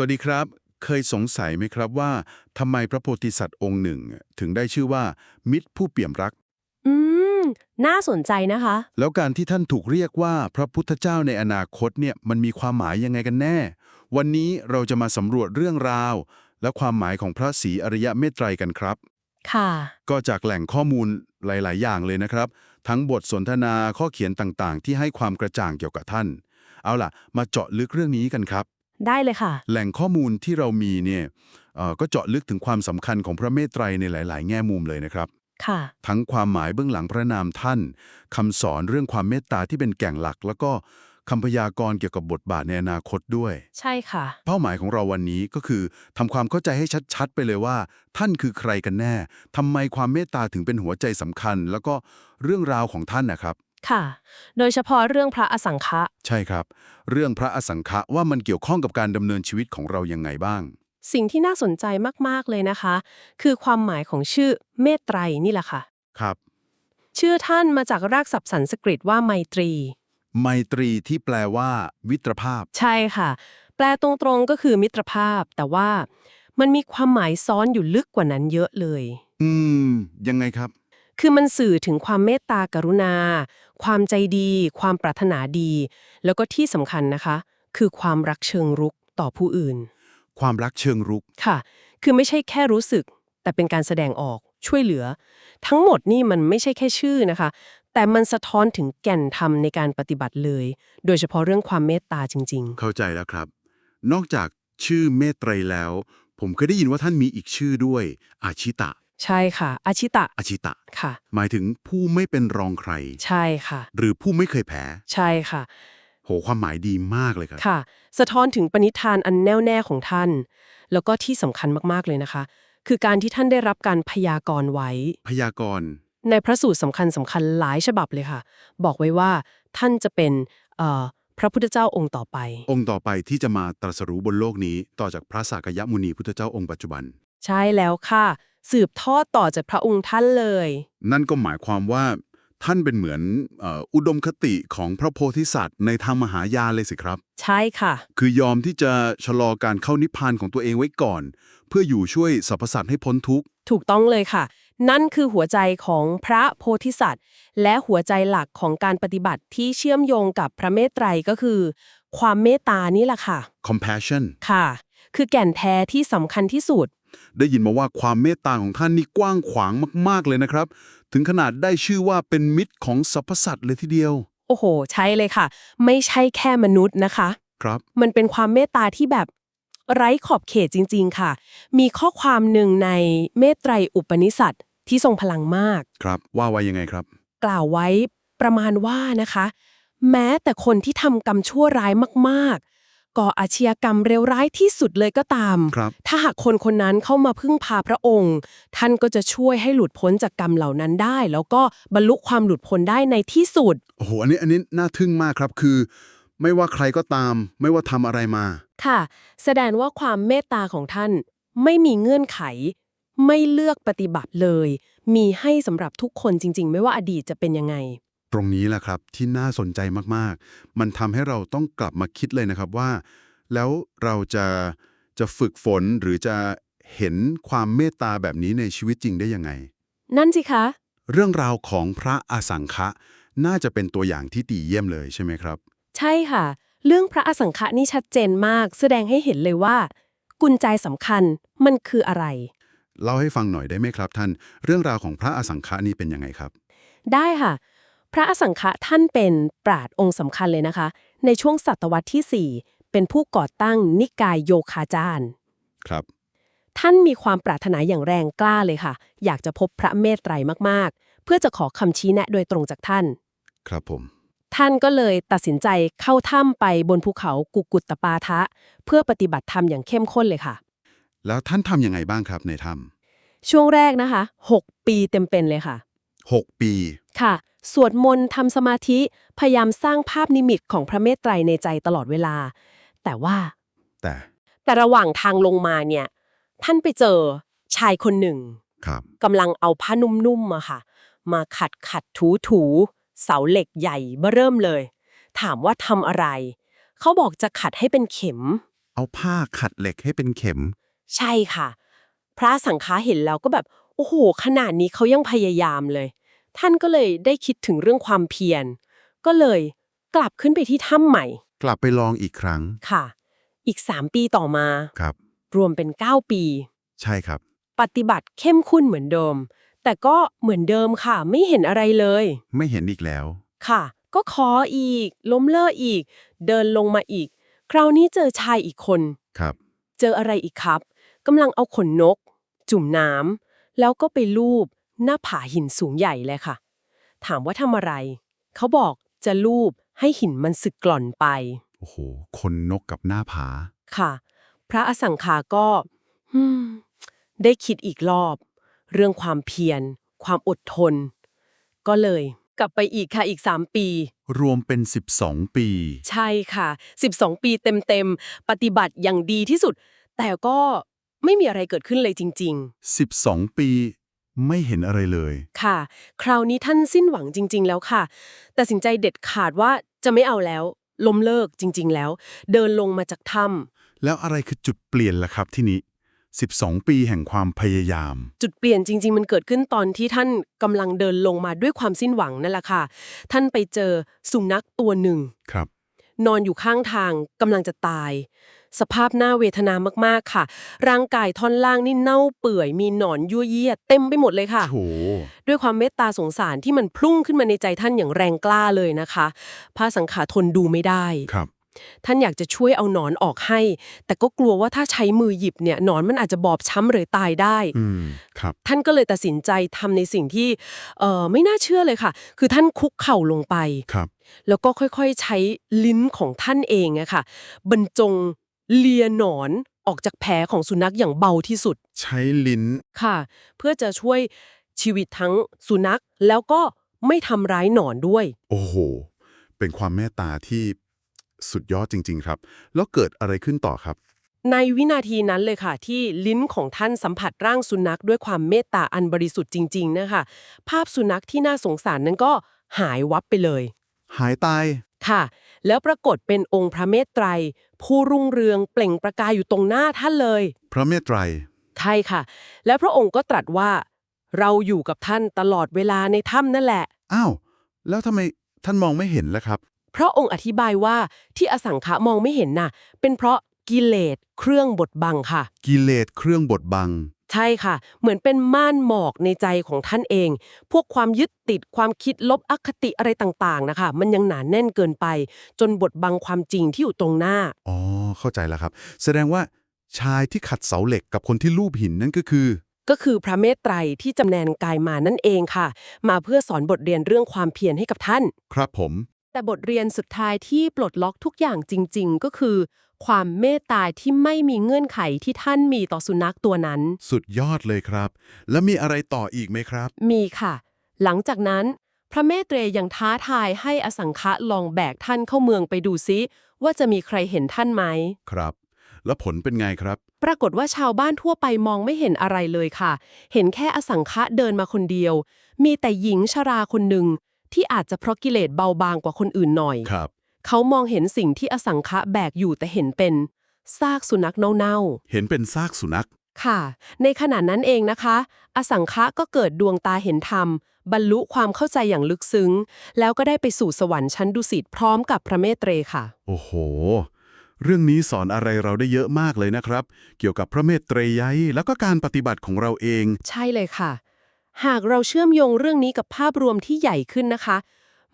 วัสดีครับ เคยสงสัยไหมครับว่าทำไมพระโพธิสัตว์องค์หนึ่ง ถึงได้ชื่อว่า มิตรผู้เปี่ยมรัก อืม น่าสนใจนะคะ แล้วการที่ท่านถูกเรียกว่าพระพุทธเจ้าในอนาคตเนี่ยมันมีความหมายยังไงกันแน่ วันนี้เราจะมาสำรวจเรื่องราว และความหมายของพระศรีอริยเมตไตรกันครับ ค่ะ ก็จากแหล่งข้อมูลหลาย ๆ อย่างเลยนะครับ ทั้งบทสนทนาข้อเขียนต่างๆ ที่ให้ความกระจ่างเกี่ยวกับท่าน เอาล่ะ มาเจาะลึกเรื่องนี้กันครับ ได้เลยค่ะ แหล่งข้อมูลที่เรามีเนี่ยเอ่อก็เจาะลึกถึงความสำคัญของพระเมตไตรในหลาย ๆ แง่มุมเลยนะครับ ค่ะ ทั้งความหมายเบื้องหลังพระนามท่านคำสอนเรื่องความเมตตาที่เป็นแก่งหลัก แล้วก็คำพยากรณ์เกี่ยวกับบทบาทในอนาคตด้วย ใช่ค่ะ เป้าหมายของเราวันนี้ก็คือทำความเข้าใจให้ชัดๆ ไปเลยว่า ท่านคือใครกันแน่ทำไมความเมตตาถึงเป็นหัวใจสำคัญ แล้วก็เรื่องราวของท่านนะครับ ค่ะ โดยเฉพาะเรื่องพระอสังฆะใช่ครับ เรื่องพระอสังขะว่ามันเกี่ยวข้องกับการดำเนินชีวิตของเรายังไงบ้าง สิ่งที่น่าสนใจมาก ๆ เลยนะคะ คือความหมายของชื่อเมตไตรนี่แหละค่ะ ครับ ชื่อท่านมาจากรากศัพท์สันสกฤตว่าไมตรี ไมตรีที่แปลว่าวิตรภาพ ใช่ค่ะ แปลตรงๆก็คือมิตรภาพ แต่ว่ามันมีความหมายซ้อนอยู่ลึกกว่านั้นเยอะเลย อืม ยังไงครับ คือมันสื่อถึงความเมตตากรุณา ความใจดี ความปรารถนาดี แล้วก็ที่สำคัญนะคะ คือความรักเชิงรุกต่อผู้อื่น ความรักเชิงรุกค่ะ คือไม่ใช่แค่รู้สึก แต่เป็นการแสดงออกช่วยเหลือ ทั้งหมดนี่มันไม่ใช่แค่ชื่อนะคะ แต่มันสะท้อนถึงแก่นธรรมในการปฏิบัติเลย โดยเฉพาะเรื่องความเมตตาจริงเข้าใจแล้วครับ นอกจากชื่อเมตไตรแล้ว ผมเคยได้ยินว่าท่านมีอีกชื่อด้วย อาชิตะๆ ใช่ค่ะ อาชิตะ อาชิตะ ค่ะ หมายถึงผู้ไม่เป็นรองใคร ใช่ค่ะ หรือผู้ไม่เคยแพ้ ใช่ค่ะ โห ความหมายดีมากเลยครับ ค่ะ สะท้อนถึงปณิธานอันแน่วแน่ของท่าน แล้วก็ที่สำคัญมาก ๆ เลยนะคะ คือการที่ท่านได้รับการพยากรณ์ไว้ พยากรณ์ ในพระสูตรสำคัญสำคัญหลายฉบับเลยค่ะ บอกไว้ว่าท่านจะเป็นเอ่อพระพุทธเจ้าองค์ต่อไป องค์ต่อไปที่จะมาตรัสรู้บนโลกนี้ ต่อจากพระสากยมุนีพุทธเจ้าองค์ปัจจุบัน ใช่แล้วค่ะ สืบทอดต่อจากพระองค์ท่านเลย นั่นก็หมายความว่าท่านเป็นเหมือนเอ่ออุดมคติของพระโพธิสัตว์ในธรรมมหายานเลยสิครับ ใช่ค่ะ คือยอมที่จะชะลอการเข้านิพพานของตัวเองไว้ก่อน เพื่ออยู่ช่วยสรรพสัตว์ให้พ้นทุกข์ ถูกต้องเลยค่ะ นั่นคือหัวใจของพระโพธิสัตว์ และหัวใจหลักของการปฏิบัติที่เชื่อมโยงกับพระเมตไตรก็คือ ความเมตตานี่แหละค่ะ compassion ค่ะ คือแก่นแท้ที่สำคัญที่สุด ได้ยินมาว่าความเมตตาของท่านนี่กว้างขวางมาก ๆ เลยนะครับ ถึงขนาดได้ชื่อว่าเป็นมิตรของสรรพสัตว์เลยทีเดียว โอ้โห ใช่เลยค่ะ ไม่ใช่แค่มนุษย์นะคะ ครับ มันเป็นความเมตตาที่แบบไร้ขอบเขตจริง ๆ ค่ะ มีข้อความหนึ่งในเมตไตรอุปนิษัทที่ทรงพลังมาก ครับ ว่าไว้ยังไงครับ กล่าวไว้ประมาณว่านะคะ แม้แต่คนที่ทำกรรมชั่วร้ายมากๆ ก่ออาชญากรรมเร็วร้ายที่สุดเลยก็ตาม ครับ ถ้าหากคนคนนั้นเข้ามาพึ่งพาพระองค์ ท่านก็จะช่วยให้หลุดพ้นจากกรรมเหล่านั้นได้ แล้วก็บรรลุความหลุดพ้นได้ในที่สุด โอ้โห อันนี้อันนี้น่าทึ่งมากครับ คือ ไม่ว่าใครก็ตาม ไม่ว่าทำอะไรมา ค่ะ แสดงว่าความเมตตาของท่านไม่มีเงื่อนไข ไม่เลือกปฏิบัติเลย มีให้สำหรับทุกคนจริง ๆ ไม่ว่าอดีตจะเป็นยังไง ตรงนี้แหละครับที่น่าสนใจมากๆ มันทำให้เราต้องกลับมาคิดเลยนะครับว่า แล้วเราจะจะฝึกฝนหรือจะเห็นความเมตตาแบบนี้ในชีวิตจริงได้ยังไง นั่นสิคะ เรื่องราวของพระอสังขะน่าจะเป็นตัวอย่างที่ดีเยี่ยมเลยใช่ไหมครับ ใช่ค่ะ เรื่องพระอสังขะนี่ชัดเจนมาก แสดงให้เห็นเลยว่า กุญแจสำคัญมันคืออะไร เล่าให้ฟังหน่อยได้ไหมครับท่าน เรื่องราวของพระอสังขะนี่เป็นยังไงครับ ได้ค่ะ พระอสังขะท่านเป็นปราดองค์สำคัญเลยนะคะ ในช่วงศตวรรษที่ 4 เป็นผู้ก่อตั้งนิกายโยคาจารย์ครับ ท่านมีความปรารถนาอย่างแรงกล้าเลยค่ะ อยากจะพบพระเมตไตรมากๆ เพื่อจะขอคำชี้แนะโดยตรงจากท่าน ครับผม ท่านก็เลยตัดสินใจเข้าถ้ำไปบนภูเขากุกุตตปาทะ เพื่อปฏิบัติธรรมอย่างเข้มข้นเลยค่ะ แล้วท่านทำยังไงบ้างครับในถ้ช่วงแรกนะคะ 6 ปีเต็มเป็นเลยค่ะำหกปี ค่ะ สวดมนต์ทำสมาธิ พยายามสร้างภาพนิมิตของพระเมตไตรในใจตลอดเวลา แต่ว่า แต่แต่ระหว่างทางลงมาเนี่ย ท่านไปเจอชายคนหนึ่งครับกำลังเอาผ้านุ่มๆมาค่ะ มาขัดขัดถูถูๆเสาเหล็กใหญ่เบ้อเริ่มเลย ถามว่าทำอะไร เขาบอกจะขัดให้เป็นเข็ม เอาผ้าขัดเหล็กให้เป็นเข็ม ใช่ค่ะ พระสังฆาเห็นแล้วก็แบบ โอ้โห ขนาดนี้เขายังพยายามเลย ท่านก็เลยได้คิดถึงเรื่องความเพียร ก็เลยกลับขึ้นไปที่ถ้ำใหม่ กลับไปลองอีกครั้งค่ะ อีก 3 ปีต่อมา ครับ รวมเป็น 9 ปี ใช่ครับ ปฏิบัติเข้มข้นเหมือนเดิม แต่ก็เหมือนเดิมค่ะ ไม่เห็นอะไรเลย ไม่เห็นอีกแล้ว ค่ะ ก็ขออีก ล้มเลิกอีก เดินลงมาอีก คราวนี้เจอชายอีกคน ครับ เจออะไรอีกครับกำลังเอาขนนก จุ่มน้ำแล้วก็ไปลูบ หน้าผาหินสูงใหญ่เลยค่ะ ถามว่าทำอะไร เขาบอกจะลูบให้หินมันสึกกร่อนไป โอ้โห คนนกกับหน้าผา ค่ะ พระอสังขาก็ฮึมได้คิดอีกรอบ เรื่องความเพียร ความอดทน ก็เลย กลับไปอีกค่ะอีก 3 ปี รวมเป็น 12 ปี ใช่ค่ะ 12 ปีเต็มๆ ปฏิบัติอย่างดีที่สุด แต่ก็ไม่มีอะไรเกิดขึ้นเลยจริง12 ปี ไม่เห็นอะไรเลยๆค่ะ คราวนี้ท่านสิ้นหวังจริง ๆ แล้วค่ะแต่สินใจเด็ดขาดว่าจะไม่เอาแล้ว ล้มเลิกจริง ๆ แล้ว เดินลงมาจากถ้ำแล้วอะไรคือจุดเปลี่ยนล่ะครับที่นี้ 12 ปีแห่งความพยายาม จุดเปลี่ยนจริง ๆ มันเกิดขึ้นตอนที่ท่านกำลังเดินลงมาด้วยความสิ้นหวังนั่นแหละค่ะ ท่านไปเจอสุนัขตัวหนึ่งครับ นอนอยู่ข้างทางกำลังจะตาย สภาพหน้าเวทนามากๆค่ะ ร่างกายท่อนล่างนี่เน่าเปื่อย มีหนอนยั่วเยียเต็มไปหมดเลยค่ะโถด้วยความเมตตาสงสารที่มันพลุ่งขึ้นมาในใจท่านอย่างแรงกล้าเลยนะคะพระสังขาทนดูไม่ได้ครับท่านอยากจะช่วยเอาหนอนออกให้ แต่ก็กลัวว่าถ้าใช้มือหยิบเนี่ยหนอนมันอาจจะบอบช้ำหรือตายได้อืมครับ ท่านก็เลยตัดสินใจทำในสิ่งที่เอ่อไม่น่าเชื่อเลยค่ะ คือท่านคุกเข่าลงไปครับ แล้วก็ค่อยๆใช้ลิ้นของท่านเองอะค่ะ บรรจง เลียหนอนออกจากแผลของสุนัขอย่างเบาที่สุด ใช้ลิ้น ค่ะ เพื่อจะช่วยชีวิตทั้งสุนัขแล้วก็ไม่ทำร้ายหนอนด้วย โอ้โห เป็นความเมตตาที่สุดยอดจริง ๆ ครับ แล้วเกิดอะไรขึ้นต่อครับ ในวินาทีนั้นเลยค่ะ ที่ลิ้นของท่านสัมผัสร่างสุนัขด้วยความเมตตาอันบริสุทธิ์จริง ๆ นะคะ ภาพสุนัขที่น่าสงสารนั้นก็หายวับไปเลย หายตาย ค่ะ แล้วปรากฏเป็นองค์พระเมตไตร ผู้รุ่งเรืองเปล่งประกายอยู่ตรงหน้าท่านเลย พระเมตไตรใช่ค่ะ แล้วพระองค์ก็ตรัสว่า เราอยู่กับท่านตลอดเวลาในถ้ำนั่นแหละ อ้าว แล้วทำไมท่านมองไม่เห็นล่ะครับ พระองค์อธิบายว่าที่อสังขะมองไม่เห็นน่ะ เป็นเพราะกิเลสเครื่องบดบังค่ะ กิเลสเครื่องบดบัง ใช่ค่ะ เหมือนเป็นม่านหมอกในใจของท่านเอง พวกความยึดติดความคิดลบอคติอะไรต่างๆนะคะ มันยังหนาแน่นเกินไป จนบดบังความจริงที่อยู่ตรงหน้า อ๋อ เข้าใจแล้วครับ แสดงว่าชายที่ขัดเสาเหล็กกับคนที่ลูบหินนั่นก็คือ ก็คือพระเมตไตรที่จำแนนกายมานั่นเองค่ะ มาเพื่อสอนบทเรียนเรื่องความเพียรให้กับท่าน ครับผม แต่บทเรียนสุดท้ายที่ปลดล็อกทุกอย่างจริง ๆ ก็คือ ความเมตตาที่ไม่มีเงื่อนไขที่ท่านมีต่อสุนัขตัวนั้น สุดยอดเลยครับ แล้วมีอะไรต่ออีกไหมครับ มีค่ะ หลังจากนั้น พระเมตเตรยังท้าทายให้อสังขะลองแบกท่านเข้าเมืองไปดูซิว่าจะมีใครเห็นท่านไหม ครับ แล้วผลเป็นไงครับ ปรากฏว่าชาวบ้านทั่วไปมองไม่เห็นอะไรเลยค่ะ เห็นแค่อสังขะเดินมาคนเดียว มีแต่หญิงชราคนหนึ่งที่อาจจะเพราะกิเลสเบาบางกว่าคนอื่นหน่อย ครับ เขามองเห็นสิ่งที่อสังขะแบกอยู่แต่เห็นเป็นซากสุนัขเน่าเห็นเป็นซากสุนัขๆค่ะ ในขณะนั้นเองนะคะ อสังขะก็เกิดดวงตาเห็นธรรม บรรลุความเข้าใจอย่างลึกซึ้ง แล้วก็ได้ไปสู่สวรรค์ชั้นดุสิตพร้อมกับพระเมตเตรค่ะ โอ้โห เรื่องนี้สอนอะไรเราได้เยอะมากเลยนะครับ เกี่ยวกับพระเมตไตรไยยแล้วก็การปฏิบัติของเราเอง ใช่เลยค่ะ หากเราเชื่อมโยงเรื่องนี้กับภาพรวมที่ใหญ่ขึ้นนะคะ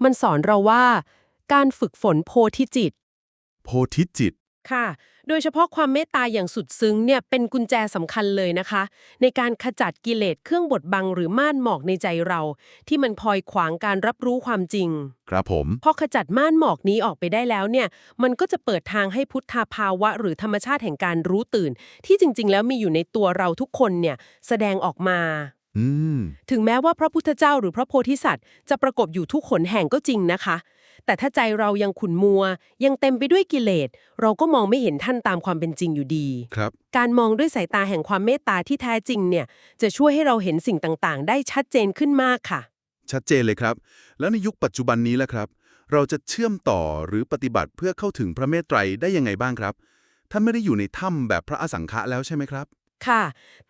มันสอนเราว่า การฝึกฝนโพธิจิต โพธิจิต ค่ะ โดยเฉพาะความเมตตาอย่างสุดซึ้งเนี่ยเป็นกุญแจสำคัญเลยนะคะ ในการขจัดกิเลสเครื่องบดบังหรือม่านหมอกในใจเรา ที่มันพลอยขวางการรับรู้ความจริง ครับผม พอขจัดม่านหมอกนี้ออกไปได้แล้วเนี่ย มันก็จะเปิดทางให้พุทธาภาวะ หรือธรรมชาติแห่งการรู้ตื่น ที่จริง ๆ แล้วมีอยู่ในตัวเราทุกคนเนี่ยแสดงออกมาอืม ถึงแม้ว่าพระพุทธเจ้าหรือพระโพธิสัตว์จะประกบอยู่ทุกขนแห่งก็จริงนะคะ แต่ถ้าใจเรายังขุ่นมัว ยังเต็มไปด้วยกิเลส เราก็มองไม่เห็นท่านตามความเป็นจริงอยู่ดี ครับ การมองด้วยสายตาแห่งความเมตตาที่แท้จริงเนี่ย จะช่วยให้เราเห็นสิ่งต่างๆ ได้ชัดเจนขึ้นมากค่ะ ชัดเจนเลยครับ แล้วในยุคปัจจุบันนี้ล่ะครับ เราจะเชื่อมต่อหรือปฏิบัติเพื่อเข้าถึงพระเมตไตรได้ยังไงบ้างครับ ท่านไม่ได้อยู่ในถ้ำแบบพระอสังฆะแล้วใช่ไหมครับ ค่ะ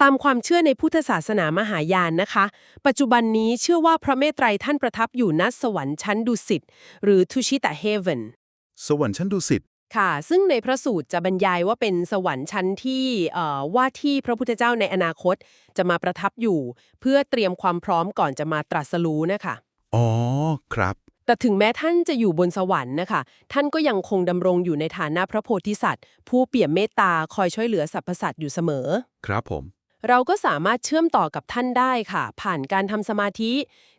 ตามความเชื่อในพุทธศาสนามหายานนะคะ ปัจจุบันนี้เชื่อว่าพระเมตไตรท่านประทับอยู่ณสวรรค์ชั้นดุสิตหรือทุชิตะเฮเวนสวรรค์ชั้นดุสิตค่ะ ซึ่งในพระสูตรจะบรรยายว่าเป็นสวรรค์ชั้นที่เอ่อว่าที่พระพุทธเจ้าในอนาคตจะมาประทับอยู่ เพื่อเตรียมความพร้อมก่อนจะมาตรัสรู้นะคะ อ๋อ ครับ แต่ถึงแม้ท่านจะอยู่บนสวรรค์นะคะ ท่านก็ยังคงดำรงอยู่ในฐานะพระโพธิสัตว์ ผู้เปี่ยมเมตตาคอยช่วยเหลือสรรพสัตว์อยู่เสมอ ครับผม เราก็สามารถเชื่อมต่อกับท่านได้ค่ะ ผ่านการทำสมาธิ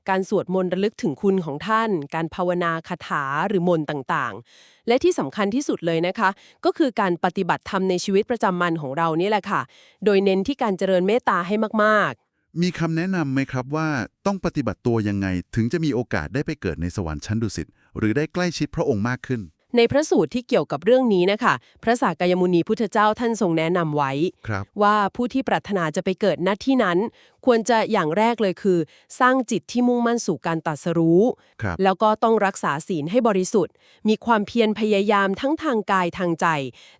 การสวดมนต์ระลึกถึงคุณของท่าน การภาวนาคาถาหรือมนต์ต่างๆ และที่สำคัญที่สุดเลยนะคะ ก็คือการปฏิบัติธรรมในชีวิตประจำวันของเรานี่แหละค่ะ โดยเน้นที่การเจริญเมตตาให้มากๆ มีคำแนะนำไหมครับว่าต้องปฏิบัติตัวยังไง ถึงจะมีโอกาสได้ไปเกิดในสวรรค์ชั้นดุสิตหรือได้ใกล้ชิดพระองค์มากขึ้น ในพระสูตรที่เกี่ยวกับเรื่องนี้นะคะ พระสากยมุนีพุทธเจ้าท่านทรงแนะนำไว้ ครับว่าผู้ที่ปรารถนาจะไปเกิดณที่นั้น ควรจะอย่างแรกเลยคือ สร้างจิตที่มุ่งมั่นสู่การตรัสรู้ ครับ แล้วก็ต้องรักษาศีลให้บริสุทธิ์ มีความเพียรพยายามทั้งทางกายทางใจ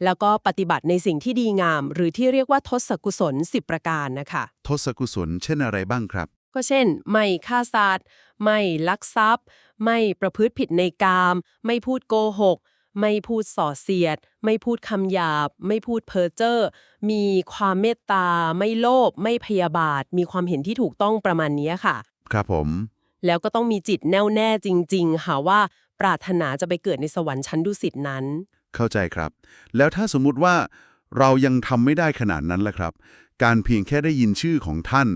แล้วก็ปฏิบัติในสิ่งที่ดีงาม หรือที่เรียกว่าทศกุศล 10 ประการนะคะ ทศกุศลเช่นอะไรบ้างครับ ก็เช่น ไม่ฆ่าสัตว์ไม่ลักทรัพย์ ไม่ประพฤติผิดในกาม ไม่พูดโกหก ไม่พูดส่อเสียด ไม่พูดคำหยาบ ไม่พูดเพ้อเจ้อมีความเมตตา ไม่โลภไม่พยาบาท มีความเห็นที่ถูกต้องประมาณนี้ค่ะ ครับผม แล้วก็ต้องมีจิตแน่วแน่จริง ๆ ค่ะว่า ปรารถนาจะไปเกิดในสวรรค์ชั้นดุสิตนั้น เข้าใจครับ แล้วถ้าสมมุติว่า เรายังทำไม่ได้ขนาดนั้นล่ะครับ การเพียงแค่ได้ยินชื่อของท่าน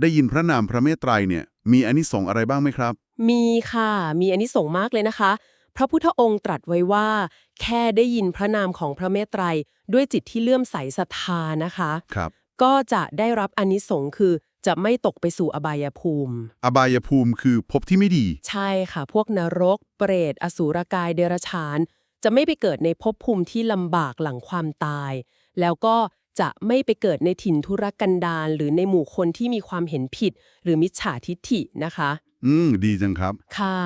ได้ยินพระนามพระเมตไตรเนี่ยมีอานิสงส์อะไรบ้างไหมครับ มีค่ะ มีอานิสงส์มากเลยนะคะ พระพุทธองค์ตรัสไว้ว่า แค่ได้ยินพระนามของพระเมตไตรด้วยจิตที่เลื่อมใสศรัทธานะคะครับ ก็จะได้รับอานิสงส์คือจะไม่ตกไปสู่อบายภูมิ อบายภูมิคือภพที่ไม่ดี ใช่ค่ะ พวกนรก เปรต อสูรกายเดรัจฉาน จะไม่ไปเกิดในภพภูมิที่ลำบากหลังความตาย แล้วก็จะไม่ไปเกิดในถิ่นทุรกันดารหรือในหมู่คนที่มีความเห็นผิด หรือมิจฉาทิฐินะคะ อืม ดีจังครับ ค่ะ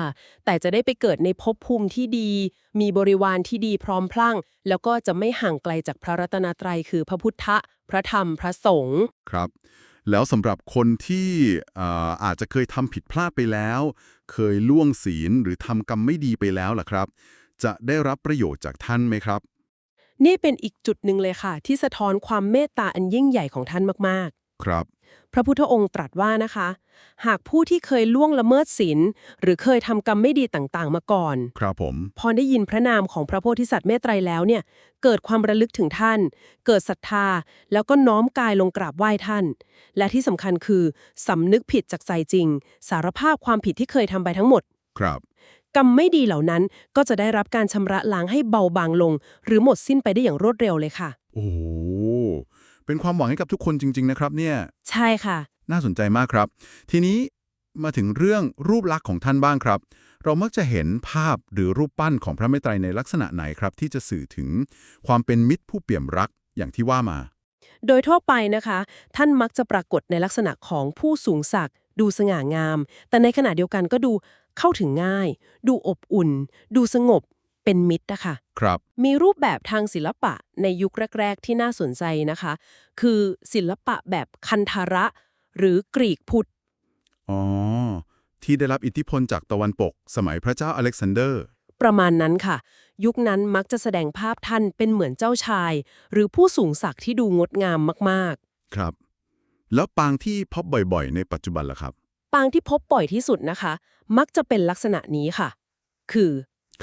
แต่จะได้ไปเกิดในภพภูมิที่ดี มีบริวารที่ดีพร้อมพลั่ง แล้วก็จะไม่ห่างไกลจากพระรัตนตรัยคือพระพุทธ พระธรรม พระสงฆ์ครับ แล้วสำหรับคนที่เอ่ออาจจะเคยทำผิดพลาดไปแล้ว เคยล่วงศีลหรือทำกรรมไม่ดีไปแล้วล่ะครับ จะได้รับประโยชน์จากท่านไหมครับ นี่เป็นอีกจุดหนึ่งเลยค่ะ ที่สะท้อนความเมตตาอันยิ่งใหญ่ของท่านมากครับๆพระพุทธองค์ตรัสว่านะคะ หากผู้ที่เคยล่วงละเมิดศีลหรือเคยทำกรรมไม่ดีต่างๆ มาก่อน ครับผม พอได้ยินพระนามของพระโพธิสัตว์เมตไตรแล้วเนี่ย เกิดความระลึกถึงท่าน เกิดศรัทธา แล้วก็น้อมกายลงกราบไหว้ท่าน และที่สำคัญคือสำนึกผิดจากใจจริง สารภาพความผิดที่เคยทำไปทั้งหมด ครับ กรรมไม่ดีเหล่านั้นก็จะได้รับการชำระล้างให้เบาบางลง หรือหมดสิ้นไปได้อย่างรวดเร็วเลยค่ะ โอ้โหเป็นความหวังให้กับทุกคนจริง ๆ นะครับ เนี่ย ใช่ค่ะ น่าสนใจมากครับ ทีนี้มาถึงเรื่องรูปลักษณ์ของท่านบ้างครับ เรามักจะเห็นภาพหรือรูปปั้นของพระเมตไตรในลักษณะไหนครับ ที่จะสื่อถึงความเป็นมิตรผู้เปี่ยมรักอย่างที่ว่ามา โดยทั่วไปนะคะ ท่านมักจะปรากฏในลักษณะของผู้สูงศักดิ์ ดูสง่างาม แต่ในขณะเดียวกันก็ดูเข้าถึงง่าย ดูอบอุ่น ดูสงบ เป็นมิตรนะคะครับ มีรูปแบบทางศิลปะในยุคแรก ๆ ที่น่าสนใจนะคะ คือศิลปะแบบคันธาระ หรือกรีกพุทธอ๋อ ที่ได้รับอิทธิพลจากตะวันตกสมัยพระเจ้าอเล็กซานเดอร์ ประมาณนั้นค่ะ ยุคนั้นมักจะแสดงภาพท่านเป็นเหมือนเจ้าชาย หรือผู้สูงศักดิ์ที่ดูงดงามมากครับ แล้วปางที่พบบ่อยๆ ในปัจจุบันล่ะครับๆปางที่พบบ่อยที่สุดนะคะ มักจะเป็นลักษณะนี้ค่ะ คือ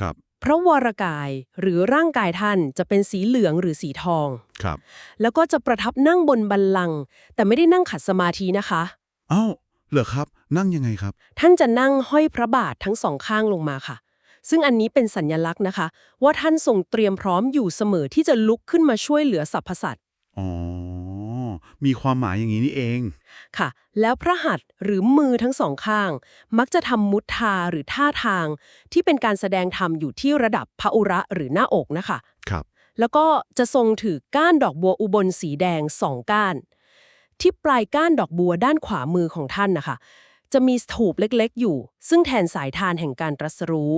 ครับพระวรกายหรือร่างกายท่านจะเป็นสีเหลืองหรือสีทองครับ แล้วก็จะประทับนั่งบนบัลลังก์แต่ไม่ได้นั่งขัดสมาธินะคะเอ้าเหรอครับนั่งยังไงครับ ท่านจะนั่งห้อยพระบาททั้งสองข้างลงมาค่ะ ซึ่งอันนี้เป็นสัญญลักษณ์นะคะ ว่าท่านทรงเตรียมพร้อมอยู่เสมอที่จะลุกขึ้นมาช่วยเหลือสรรพสัตว์อ๋อ มีความหมายอย่างนี้นี่เอง ค่ะ แล้วพระหัตถ์หรือมือทั้งสองข้าง มักจะทำมุทาหรือท่าทาง ที่เป็นการแสดงธรรมอยู่ที่ระดับพระอุระหรือหน้าอกนะคะ ครับ แล้วก็จะทรงถือก้านดอกบัวอุบลสีแดงสองก้าน ที่ปลายก้านดอกบัวด้านขวามือของท่านนะคะ จะมีสถูปเล็กๆ อยู่ ซึ่งแทนสายทานแห่งการตรัสรู้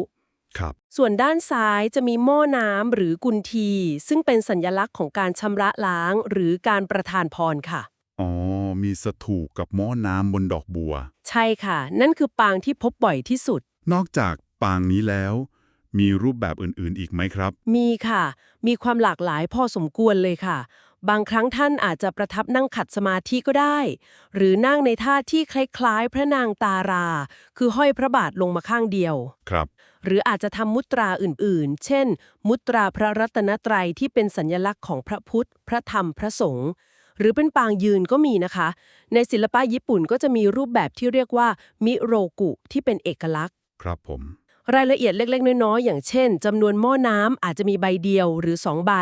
ครับ ส่วนด้านซ้ายจะมีหม้อน้ำหรือกุนที ซึ่งเป็นสัญลักษณ์ของการชำระล้างหรือการประทานพรค่ะ อ๋อ มีสถูปกับหม้อน้ำบนดอกบัว ใช่ค่ะ นั่นคือปางที่พบบ่อยที่สุด นอกจากปางนี้แล้ว มีรูปแบบอื่นๆอีกไหมครับ มีค่ะ มีความหลากหลายพอสมควรเลยค่ะ บางครั้งท่านอาจจะประทับนั่งขัดสมาธิก็ได้ หรือนั่งในท่าที่คล้ายๆ พระนางตารา คือห้อยพระบาทลงมาข้างเดียว ครับ หรืออาจจะทำมุตราอื่นๆ เช่น มุตราพระรัตนตรัยที่เป็นสัญลักษณ์ของพระพุทธ พระธรรม พระสงฆ์ หรือเป็นปางยืนก็มีนะคะ ในศิลปะญี่ปุ่นก็จะมีรูปแบบที่เรียกว่ามิโรกุที่เป็นเอกลักษณ์ ครับผม รายละเอียดเล็กๆ น้อยๆ อย่างเช่นจำนวนหม้อน้ำอาจจะมีใบเดียวหรือสองใบ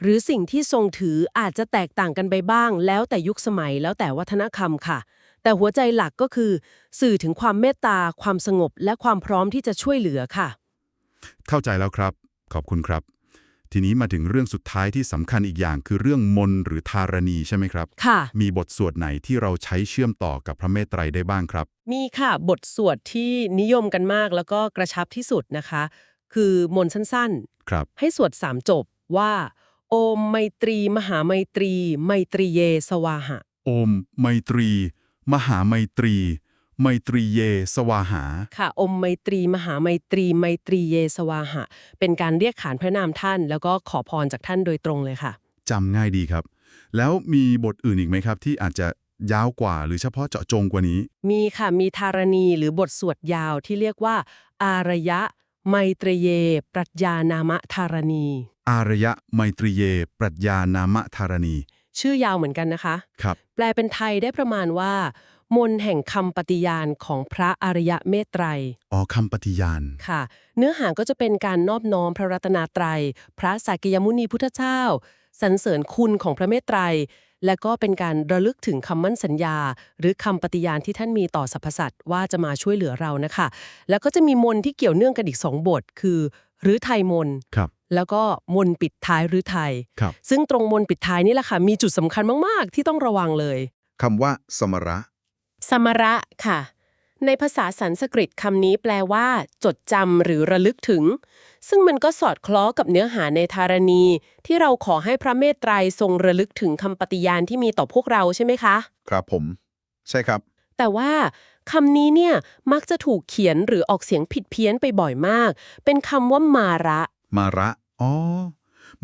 หรือสิ่งที่ทรงถืออาจจะแตกต่างกันไปบ้าง แล้วแต่ยุคสมัยแล้วแต่วัฒนธรรมค่ะ แต่หัวใจหลักก็คือ สื่อถึงความเมตตา ความสงบ และความพร้อมที่จะช่วยเหลือค่ะ เข้าใจแล้วครับ ขอบคุณครับ ทีนี้มาถึงเรื่องสุดท้ายที่สำคัญอีกอย่างคือเรื่องมนต์หรือธารณีใช่ไหมครับ ค่ะ มีบทสวดไหนที่เราใช้เชื่อมต่อกับพระเมตไตรได้บ้างครับ มีค่ะบทสวดที่นิยมกันมากแล้วก็กระชับที่สุดนะคะ คือมนต์สั้นครับ ๆ ให้สวดสามจบว่า โอมไมตรีมหาไมตรี ไมตรีเยสวาหะ โอม ไมตรี มหาไมตรี ไมตรีเย สวาหา ค่ะ อมไมตรีมหาไมตรีไมตรีเยสวาหะ เป็นการเรียกขานพระนามท่าน แล้วก็ขอพรจากท่านโดยตรงเลยค่ะ จำง่ายดีครับ แล้วมีบทอื่นอีกไหมครับ ที่อาจจะยาวกว่าหรือเฉพาะเจาะจงกว่านี้ มีค่ะ มีธารณีหรือบทสวดยาวที่เรียกว่า อารยะ ไมตรีเย ปรัชญานามะธารณี อารยะไมตรีเย ปรัชญานามธารณี ชื่อยาวเหมือนกันนะคะ ครับ แปลเป็นไทยได้ประมาณว่า มนต์แห่งคำปฏิญาณของพระอริยเมตไตร อ๋อคำปฏิญาณ ค่ะ เนื้อหาก็จะเป็นการนอบน้อมพระรัตนตรัย พระสักยมุนีพุทธเจ้าสรรเสริญคุณของพระเมตไตร และก็เป็นการระลึกถึงคำมั่นสัญญา หรือคำปฏิญาณที่ท่านมีต่อสรรพสัตว์ว่าจะมาช่วยเหลือเรานะคะ แล้วก็จะมีมนต์ที่เกี่ยวเนื่องกันอีกสองบท คือหรือไทยมนต์ครับ แล้วก็มนต์ปิดท้ายหรือไทย ครับ ซึ่งตรงมนต์ปิดท้ายนี่แหละค่ะมีจุดสำคัญมาก ๆ ที่ต้องระวังเลย คำว่า สมระ สมระค่ะ ในภาษาสันสกฤตคำนี้แปลว่า จดจำหรือระลึกถึง ซึ่งมันก็สอดคล้องกับเนื้อหาในธารณี ที่เราขอให้พระเมตไตรทรงระลึกถึงคำปฏิญาณที่มีต่อพวกเราใช่ไหมคะ ครับผม ใช่ครับ แต่ว่าคำนี้เนี่ยมักจะถูกเขียนหรือออกเสียงผิดเพี้ยนไปบ่อยมาก เป็นคำว่ามาระ มาระ อ๋อ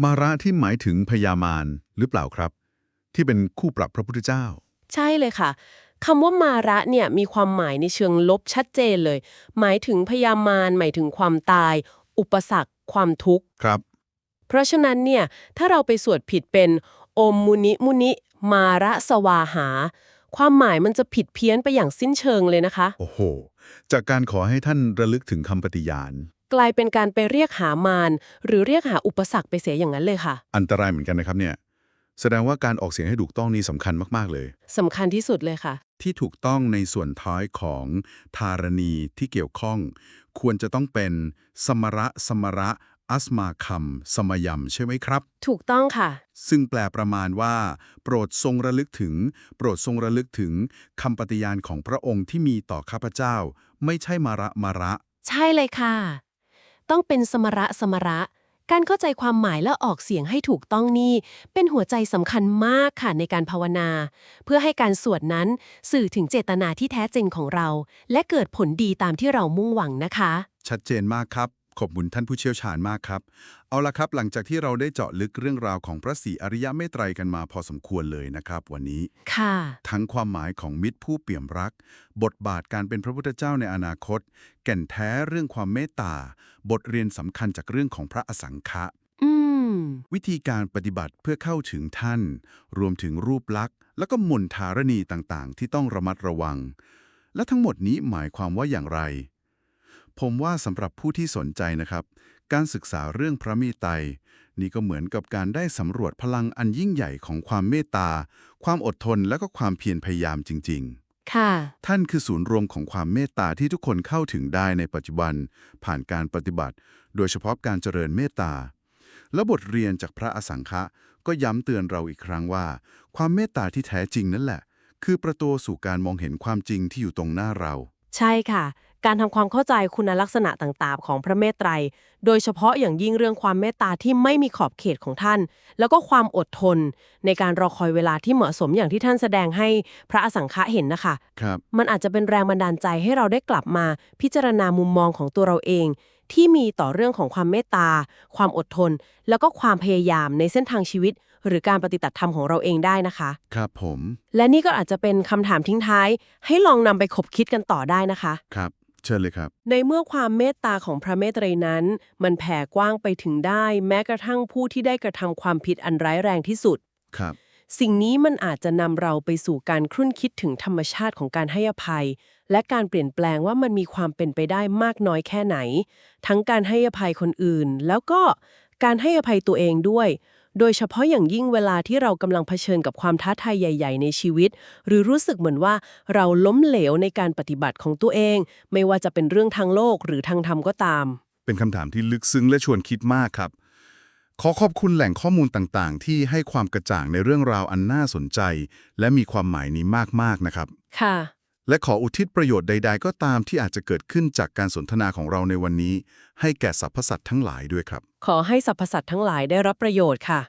มาระที่หมายถึงพญามารหรือเปล่าครับ ที่เป็นคู่ปรับพระพุทธเจ้า ใช่เลยค่ะ คำว่ามาระเนี่ยมีความหมายในเชิงลบชัดเจนเลย หมายถึงพยามารหมายถึงความตาย อุปสรรค ความทุกข์ ครับ เพราะฉะนั้นเนี่ยถ้าเราไปสวดผิดเป็นโอมมุนิมุนิ มาระสวาหา ความหมายมันจะผิดเพี้ยนไปอย่างสิ้นเชิงเลยนะคะ โอ้โห จากการขอให้ท่านระลึกถึงคำปฏิญาณ กลายเป็นการไปเรียกหามารหรือเรียกหาอุปสรรคไปเสียอย่างนั้นเลยค่ะ อันตรายเหมือนกันนะครับเนี่ย แสดงว่าการออกเสียงให้ถูกต้องนี่สำคัญมากๆเลย สำคัญที่สุดเลยค่ะ ที่ถูกต้องในส่วนท้ายของธารณีที่เกี่ยวข้อง ควรจะต้องเป็นสมระสมระอัสมาคัมสมยำใช่ไหมครับ ถูกต้องค่ะ ซึ่งแปลประมาณว่า โปรดทรงระลึกถึง โปรดทรงระลึกถึงคำปฏิญาณของพระองค์ที่มีต่อข้าพเจ้า ไม่ใช่มาระมาระ ใช่เลยค่ะ ต้องเป็นสมระสมระ การเข้าใจความหมายและออกเสียงให้ถูกต้องนี่ เป็นหัวใจสำคัญมากค่ะในการภาวนา เพื่อให้การสวดนั้นสื่อถึงเจตนาที่แท้จริงของเรา และเกิดผลดีตามที่เรามุ่งหวังนะคะ ชัดเจนมากครับ ขอบคุณท่านผู้เชี่ยวชาญมากครับ เอาละครับ หลังจากที่เราได้เจาะลึกเรื่องราวของพระศรีอริยเมตไตรกันมาพอสมควรเลยนะครับ วันนี้ ค่ะ ทั้งความหมายของมิตรผู้เปี่ยมรัก บทบาทการเป็นพระพุทธเจ้าในอนาคต แก่นแท้เรื่องความเมตตา บทเรียนสำคัญจากเรื่องของพระอสังฆะอืม วิธีการปฏิบัติเพื่อเข้าถึงท่าน รวมถึงรูปลักษณ์ แล้วก็มนทารณีต่างๆ ที่ต้องระมัดระวัง และทั้งหมดนี้หมายความว่าอย่างไร ผมว่าสำหรับผู้ที่สนใจนะครับ การศึกษาเรื่องพระเมตไตรนี่ก็เหมือนกับการได้สำรวจพลังอันยิ่งใหญ่ของความเมตตา ความอดทนและก็ความเพียรพยายามจริง ๆ ค่ะ ท่านคือศูนย์รวมของความเมตตาที่ทุกคนเข้าถึงได้ในปัจจุบัน ผ่านการปฏิบัติ โดยเฉพาะการเจริญเมตตา และบทเรียนจากพระอสังฆะก็ย้ำเตือนเราอีกครั้งว่า ความเมตตาที่แท้จริงนั่นแหละ คือประตูสู่การมองเห็นความจริงที่อยู่ตรงหน้าเรา ใช่ค่ะ การทำความเข้าใจคุณลักษณะต่างๆ ของพระเมตไตร โดยเฉพาะอย่างยิ่งเรื่องความเมตตาที่ไม่มีขอบเขตของท่าน แล้วก็ความอดทน ในการรอคอยเวลาที่เหมาะสมอย่างที่ท่านแสดงให้พระอสังฆะเห็นนะคะ ครับ มันอาจจะเป็นแรงบันดาลใจให้เราได้กลับมาพิจารณามุมมองของตัวเราเอง ที่มีต่อเรื่องของความเมตตา ความอดทน แล้วก็ความพยายามในเส้นทางชีวิต หรือการปฏิบัติธรรมของเราเองได้นะคะ ครับผม และนี่ก็อาจจะเป็นคำถามทิ้งท้าย ให้ลองนำไปคบคิดกันต่อได้นะคะ ครับ เชิญเลยครับ ในเมื่อความเมตตาของพระเมตไตรนั้น มันแผ่กว้างไปถึงได้ แม้กระทั่งผู้ที่ได้กระทำความผิดอันร้ายแรงที่สุด ครับ สิ่งนี้มันอาจจะนำเราไปสู่การครุ่นคิดถึงธรรมชาติของการให้อภัย และการเปลี่ยนแปลงว่ามันมีความเป็นไปได้มากน้อยแค่ไหน ทั้งการให้อภัยคนอื่น แล้วก็การให้อภัยตัวเองด้วย โดยเฉพาะอย่างยิ่งเวลาที่เรากำลังเผชิญกับความท้าทายใหญ่ ๆ ในชีวิต หรือรู้สึกเหมือนว่าเราล้มเหลวในการปฏิบัติของตัวเอง ไม่ว่าจะเป็นเรื่องทางโลกหรือทางธรรมก็ตาม เป็นคำถามที่ลึกซึ้งและชวนคิดมากครับ ขอขอบคุณแหล่งข้อมูลต่างๆ ที่ให้ความกระจ่างในเรื่องราวอันน่าสนใจ และมีความหมายนี้มากๆนะครับ ค่ะ และขออุทิศประโยชน์ใด ๆ ก็ตามที่อาจจะเกิดขึ้นจากการสนทนาของเราในวันนี้ ให้แก่สรรพสัตว์ทั้งหลายด้วยครับ ขอให้สรรพสัตว์ทั้งหลายได้รับประโยชน์ค่ะ